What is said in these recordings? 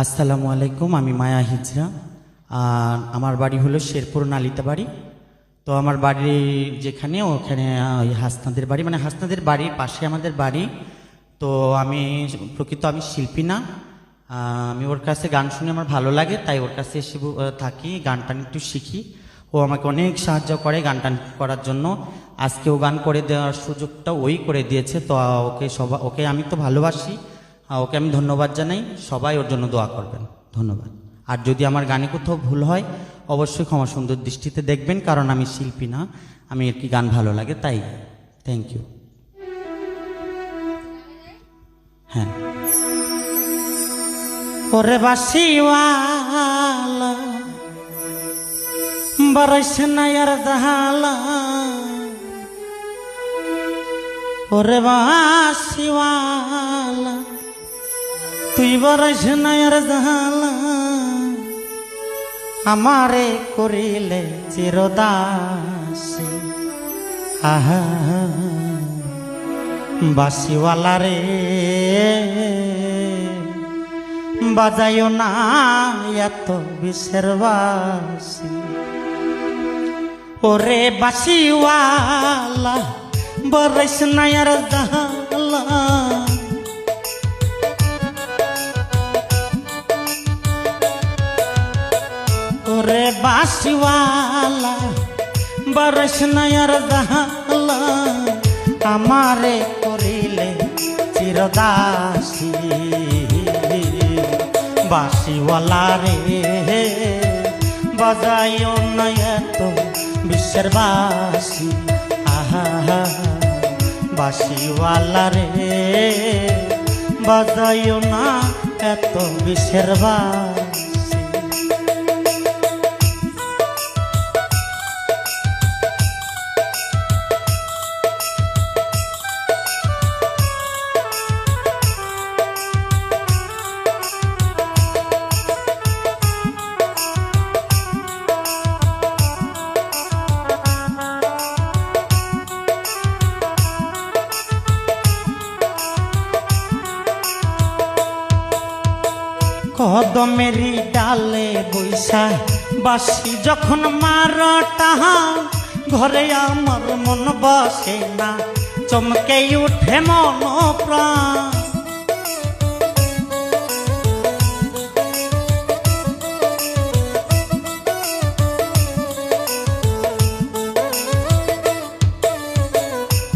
আসসালামু আলাইকুম, আমি মায়া হিজরা। আর আমার বাড়ি হলো শেরপুর নালিতা বাড়ি তো আমার বাড়ি যেখানে, ওখানে ওই হাসনাদের বাড়ি। মানে হাসনাদের বাড়ির পাশে আমাদের বাড়ি। তো আমি, প্রকৃত আমি শিল্পী না। আমি ওর কাছে গান শুনে আমার ভালো লাগে, তাই ওর কাছে এসে থাকি গান টান একটু শিখি। ও আমাকে অনেক সাহায্য করে গান টান করার জন্য। আজকে ও গান করে দেওয়ার সুযোগটা ওই করে দিয়েছে। তো ওকে সবাই ওকে আমি তো ভালোবাসি। ওকে আমি ধন্যবাদ জানাই, সবাই ওর জন্য দোয়া করবেন। ধন্যবাদ। আর যদি আমার গানে কোথাও ভুল হয়, অবশ্যই ক্ষমা সুন্দর দৃষ্টিতে দেখবেন, কারণ আমি শিল্পী না, আমি আর কি গান ভালো লাগে তাই থ্যাংক ইউ হ্যাঁ। ওরে বাসিওয়ালা বরস নায়ার জাহালা। ওরে বাসিওয়ালা তুই বরস নায়ার জাহালা আমারে করিলে চিরদাসী। আহা বাসিওয়ালা রে বাজাইও না এত বিষের বাসি। ওরে বাসিওয়ালা, বরস নায়ার জাহালা ওরে বাসিওয়ালা বরস নায়ার জাহালা আমারে করিলে চিরদাসী বাসিওয়ালা রে বাজাইও নয়ত বিশ্বের বাসি আহা বাসিওয়ালা রে বাজাইও না এত বিশ্বের বাসি কদমেরি ডালে বৈশা বাসি যখন মারটা ঘরে আমার মন বসে না, চমকে উঠে মন প্রাণ।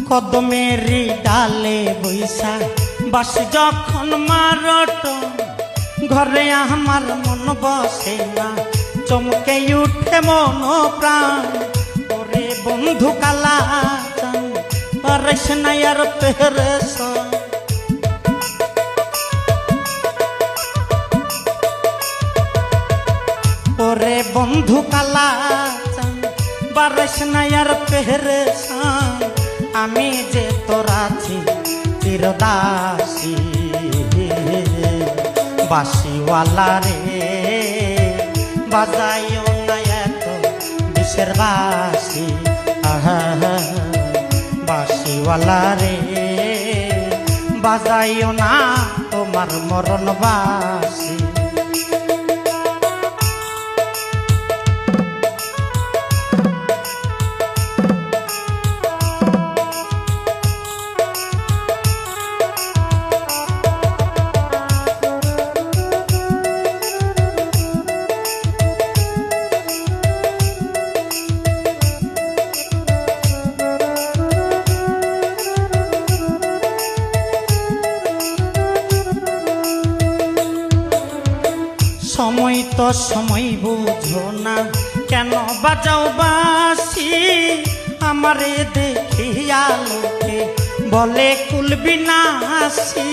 কদমেরি ডালে বৈশা বাসি যখন মারট ঘরে আমার মন বসে না। চমকে উঠে মন প্রাণ। ওরে বন্ধু কালা আর পেরেছ ওরে বন্ধু কালা চান, পারেস না আর পেরেছ আমি যে তোর চিরদাসী। বাসিওয়ালা রে বাজাইও না এত বিষের বাসি বাসিওয়ালা রে বাজাইও না তোমার মরণ বাসি সময় বুঝো না। কেন বাজাও বাসি আমারে দেখিয়া লোকে বলে কুলবি নাসি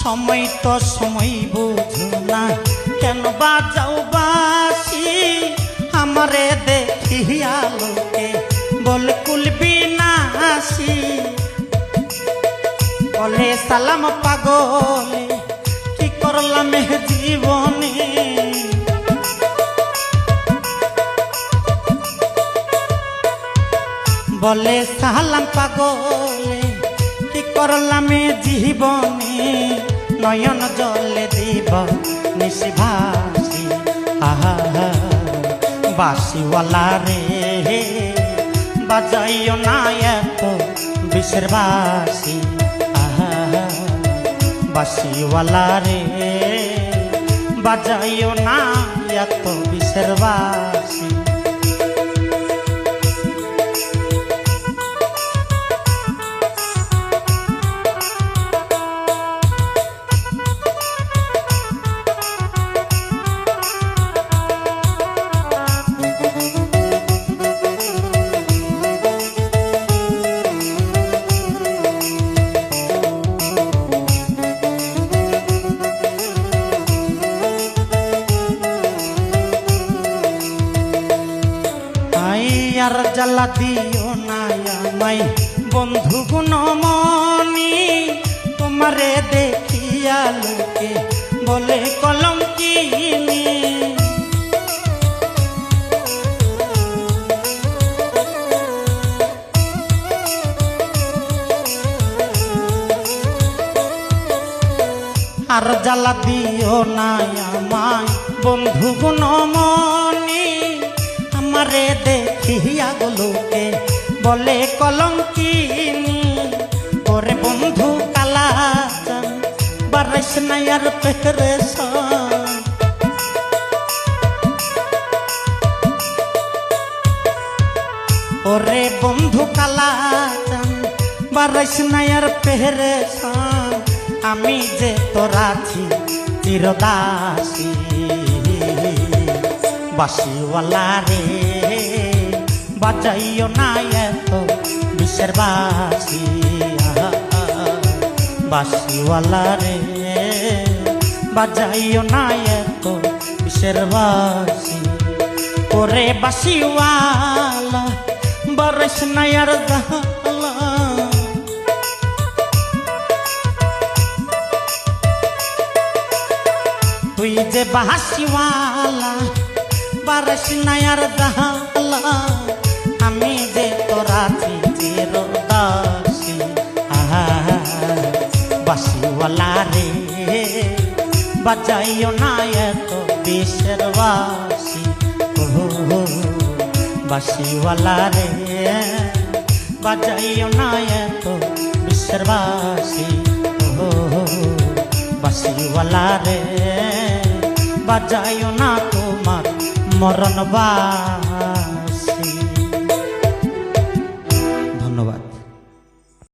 সময় তো সময় বুঝো না। কেন বাজাও কুলবি না হাসি বলে, সালাম পাগলে, কি করলাম জীবনে? বলে, সালাম পাগলে, কি করলাম জীবনে? নয়ন জলে দিব নিশি ভাসি। আহা বাসিওয়ালা রে। বাজাইও না এত বিশ্বের বাসি বাসিওয়ালা রে বাজাইও না এত বিশ্বের বাসি জ্বালা দিও না আমায়। বন্ধু গুণমণি, তোমারে দেখিয়া লোকে বলে কলম কিনি আর জ্বালা দিও না আমায়। বন্ধু গুণমণি আমারে দেখিয়া গলোকে বলে কলঙ্কিনি। ওরে বন্ধু কালা বারাইস আর পেরেছ ওরে বন্ধু কালা বারাইস আর পেরেছ আমি যে তোরা চিরদাসী। বাসিওয়ালা রে বাজাইও না এত বিশ্বের বাসি বাসিওয়ালা রে বাজাইও না এত বিশ্বের বাসি ওরে বাসিওয়ালা বরস নায়ার জালা তুই যে বাহাসিওয়ালা বারস নায়ার দাহালা আমি বাজাইও না এত দেশের বাসি। বাসিওয়ালা রে, বাজাইও না এত বিশ্বের বাসি। বাসিওয়ালা রে, বাজাইও না তোমার মরণ বা